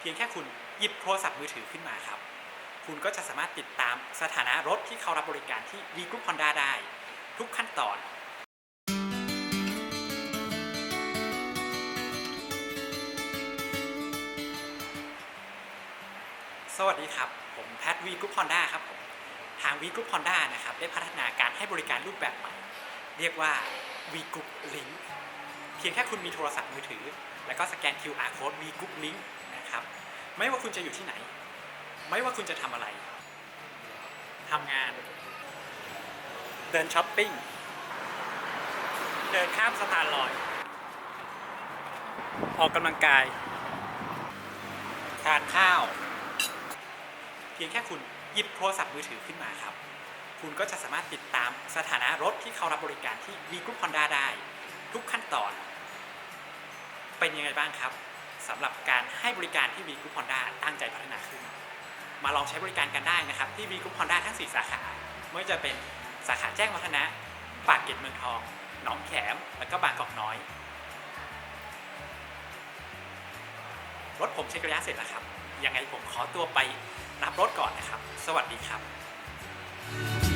เพียงแค่คุณหยิบโทรศัพท์มือถือขึ้นมาครับ คุณก็จะสามารถติดตามสถานะรถที่เขารับบริการที่ V Group Honda ได้ ทุกขั้นตอนสวัสดีครับ ผมแพทวีกรุ๊ปฮอนด้าครับผมทาง V Group Honda นะครับได้พัฒนาการให้บริการรูปแบบใหม่ เรียกว่า V Group Link เพียงแค่คุณมีโทรศัพท์มือถือ แล้วก็สแกน QR code V Group Link นะครับ ไม่ว่าคุณจะอยู่ที่ไหน ไม่ว่าคุณจะทำอะไรทำงาน เดินช้อปปิ้ง เดินข้ามสะพานลอย ออกกำลังกาย ทานข้าว เพียงแค่คุณหยิบโทรศัพท์มือถือขึ้นมาครับ คุณก็จะสามารถติดตามสถานะรถที่เขารับบริการที่ V Group Honda ได้ ทุกขั้นตอน เป็นยังไงบ้างครับ สำหรับการให้บริการที่ V Group Honda ตั้งใจพัฒนาขึ้น มาลองใช้บริการกันได้นะครับที่ V Group Honda ทั้ง 4 สาขาไม่ว่าจะเป็นสาขาแจ้งวัฒนะปากเกร็ดเมืองทองหนองแขมและก็บางกอกน้อยรถผมเช็คระยะเสร็จแล้วครับ ยังไงผมขอตัวไปรับรถก่อนนะครับ สวัสดีครับ